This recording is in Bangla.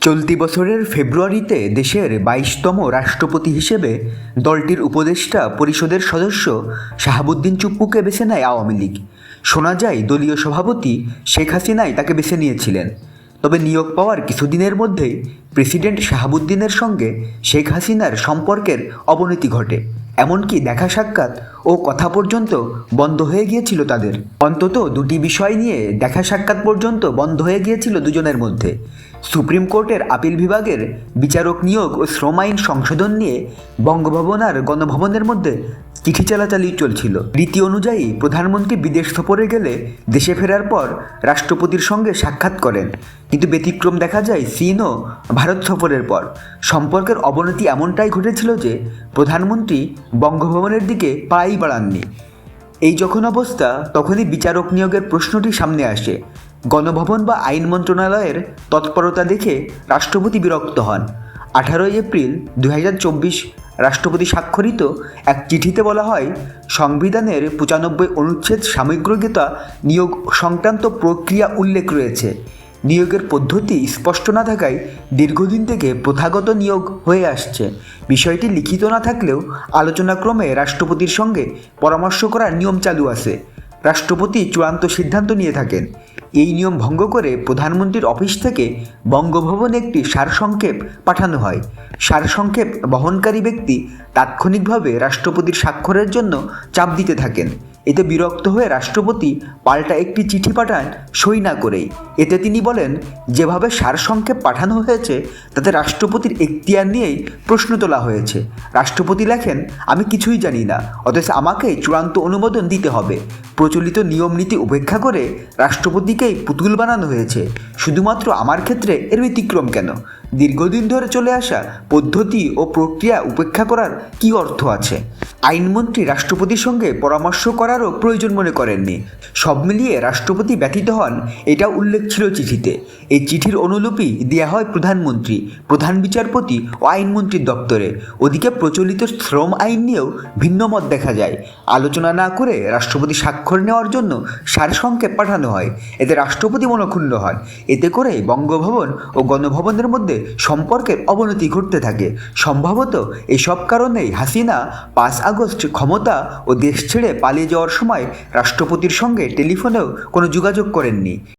চলতি বছরের ফেব্রুয়ারিতে দেশের বাইশতম রাষ্ট্রপতি হিসেবে দলটির উপদেষ্টা পরিষদের সদস্য শাহাবুদ্দিন চুপ্পুকে বেছে নেয় আওয়ামী লীগ। শোনা যায়, দলীয় সভাপতি শেখ হাসিনাই তাকে বেছে নিয়েছিলেন। তবে নিয়োগ পাওয়ার কিছুদিনের মধ্যেই প্রেসিডেন্ট শাহাবুদ্দিনের সঙ্গে শেখ হাসিনার সম্পর্কের অবনতি ঘটে। এমনকি দেখা সাক্ষাৎ ও কথা পর্যন্ত বন্ধ হয়ে গিয়েছিল তাদের। অন্তত দুটি বিষয় নিয়ে দেখা সাক্ষাৎ পর্যন্ত বন্ধ হয়ে গিয়েছিল দুজনের মধ্যে। সুপ্রিম কোর্টের আপিল বিভাগের বিচারক নিয়োগ ও শ্রম আইন সংশোধন নিয়ে বঙ্গভবন আর গণভবনের মধ্যে চিঠি চালাচালি চলছিল। রীতি অনুযায়ী প্রধানমন্ত্রী বিদেশ সফরে গেলে দেশে ফেরার পর রাষ্ট্রপতির সঙ্গে সাক্ষাৎ করেন। কিন্তু ব্যতিক্রম দেখা যায় চীন ও ভারত সফরের পর। সম্পর্কের অবনতি এমনটাই ঘটেছিল যে প্রধানমন্ত্রী বঙ্গভবনের দিকে পাড়াই বাড়াননি। এই যখন অবস্থা, তখনই বিচারক নিয়োগের প্রশ্নটি সামনে আসে। গণভবন বা আইন মন্ত্রণালয়ের তৎপরতা দেখে রাষ্ট্রপতি বিরক্ত হন। আঠারোই এপ্রিল দু হাজার চব্বিশ রাষ্ট্রপতি স্বাক্ষরিত এক চিঠিতে বলা হয়, সংবিধানের পঁচানব্বই অনুচ্ছেদ সামগ্রিকতা নিয়োগ সংক্রান্ত প্রক্রিয়া উল্লেখ রয়েছে। নিয়োগের পদ্ধতি স্পষ্ট না থাকায় দীর্ঘদিন থেকে প্রথাগত নিয়োগ হয়ে আসছে। বিষয়টি লিখিত না থাকলেও আলোচনাক্রমে রাষ্ট্রপতির সঙ্গে পরামর্শ করার নিয়ম চালু আছে। রাষ্ট্রপতি চূড়ান্ত সিদ্ধান্ত নিয়ে থাকেন। এই নিয়ম ভঙ্গ করে প্রধানমন্ত্রীর অফিস থেকে বঙ্গভবনে একটি সারসংক্ষেপ পাঠানো হয়। সারসংক্ষেপ বহনকারী ব্যক্তি তাৎক্ষণিকভাবে রাষ্ট্রপতির স্বাক্ষরের জন্য চাপ দিতে থাকেন। এতে বিরক্ত হয়ে রাষ্ট্রপতি পাল্টা একটি চিঠি পাঠান সই না করেই। এতে তিনি বলেন, যেভাবে সারসংক্ষেপ পাঠানো হয়েছে, তাতে রাষ্ট্রপতির এখতিয়ার নিয়েই প্রশ্ন তোলা হয়েছে। রাষ্ট্রপতি লেখেন, আমি কিছুই জানি না, অথচ আমাকে চূড়ান্ত অনুমোদন দিতে হবে। প্রচলিত নিয়ম নীতি উপেক্ষা করে রাষ্ট্রপতিকেই পুতুল বানানো হয়েছে। শুধুমাত্র আমার ক্ষেত্রে এর ব্যতিক্রম কেন? দীর্ঘদিন ধরে চলে আসা পদ্ধতি ও প্রক্রিয়া উপেক্ষা করার কী অর্থ আছে? আইনমন্ত্রী রাষ্ট্রপতির সঙ্গে পরামর্শ করারও প্রয়োজন মনে করেননি। সব মিলিয়ে রাষ্ট্রপতি ব্যথিত হন এটা উল্লেখ ছিল চিঠিতে। এই চিঠির অনুলিপি দেওয়া হয় প্রধানমন্ত্রী, প্রধান বিচারপতি ও আইনমন্ত্রীর দপ্তরে। ওদিকে প্রচলিত শ্রম আইন নিয়েও ভিন্ন মত দেখা যায়। আলোচনা না করে রাষ্ট্রপতি স্বাক্ষর নেওয়ার জন্য সারসংক্ষেপ পাঠানো হয়। এতে রাষ্ট্রপতি মনক্ষুণ্ণ হন। এতে করে বঙ্গভবন ও গণভবনের মধ্যে সম্পর্কের অবনতি ঘটতে থাকে। সম্ভবত এসব কারণেই হাসিনা পাঁচ আগস্ট ক্ষমতা ও দেশ ছেড়ে পালিয়ে যাওয়ার সময় রাষ্ট্রপতির সঙ্গে টেলিফোনেও কোনো যোগাযোগ করেননি।